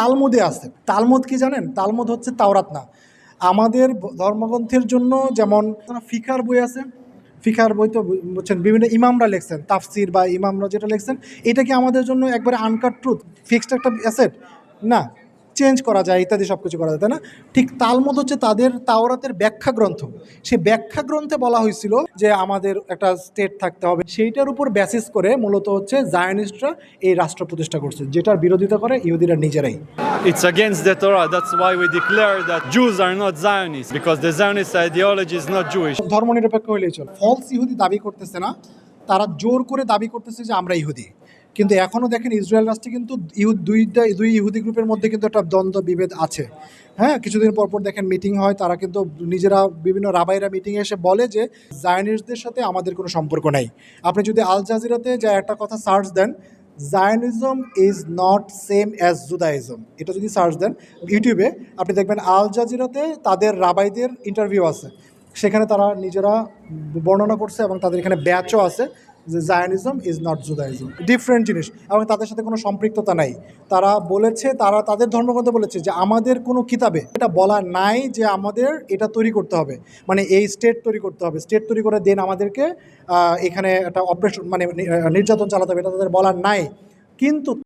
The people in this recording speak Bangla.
তালমুদে আছে। তালমুদ কি জানেন? তালমুদ হচ্ছে তাওরাত না। আমাদের ধর্মগ্রন্থের জন্য যেমন ফিকার বই আছে, ফিকার বই তো বলছেন বিভিন্ন ইমামরা লেখছেন, তাফসির বা ইমামরা যেটা লিখছেন, এটা কি আমাদের জন্য একবারে আনকার ট্রুথ ফিক্সড একটা অ্যাসেট না। চেঞ্জ করা যায় ইত্যাদি সব কিছু করা যায় তাই না? ঠিক তালমুদ হচ্ছে তাদের তাওরাতের ব্যাখ্যা গ্রন্থ সেই ব্যাখ্যা গ্রন্থে বলা হয়েছিল যে আমাদের একটা স্টেট থাকতে হবে। সেইটার উপর বেসিস করে মূলত হচ্ছে জায়নিস্টরা এই রাষ্ট্র প্রতিষ্ঠা করছে যেটার বিরোধিতা করে ইহুদিরা নিজেরাই। It's against the Torah. That's why we declare that Jews are not Zionists, because the Zionist ideology is not Jewish. ধর্মনিরপেক্ষ হইলেই চলে। ফলস ইহুদি দাবি করতেছে না তারা জোর করে দাবি করতেছে যে আমরা ইহুদি। কিন্তু এখনও দেখেন ইসরায়েল রাষ্ট্রে কিন্তু ইহুদ দুইটা, দুই ইহুদি গ্রুপের মধ্যে কিন্তু একটা দ্বন্দ্ব, বিভেদ আছে। হ্যাঁ কিছুদিন পর পর দেখেন মিটিং হয়, তারা কিন্তু নিজেরা বিভিন্ন রাবাইরা মিটিংয়ে এসে বলে যে জায়নিস্টদের সাথে আমাদের কোনো সম্পর্ক নাই। আপনি যদি আল জাজিরাতে যা একটা কথা search then, Zionism is not same as Judaism. এটা যদি সার্চ দেন, ইউটিউবে আপনি দেখবেন আল জাজিরাতে তাদের রাবাইদের ইন্টারভিউ আছে। সেখানে তারা নিজেরা বর্ণনা করছে এবং তাদের এখানে ব্যাচও আছে। যে Zionism is not Judaism different জিনিস। এবং তাদের সাথে কোনো সম্পৃক্ততা নাই। তারা বলেছে, তারা তাদের ধর্মগ্রন্থ বলেছে যে আমাদের কোনো কিতাবে এটা বলা নাই যে আমাদের এটা তৈরি করতে হবে। মানে এই স্টেট তৈরি করতে হবে। স্টেট তৈরি করে দেন আমাদেরকে এখানে একটা অপারেশন মানে নির্যাতন চালাতে হবে। এটা তাদের বলার নাই। কিন্তু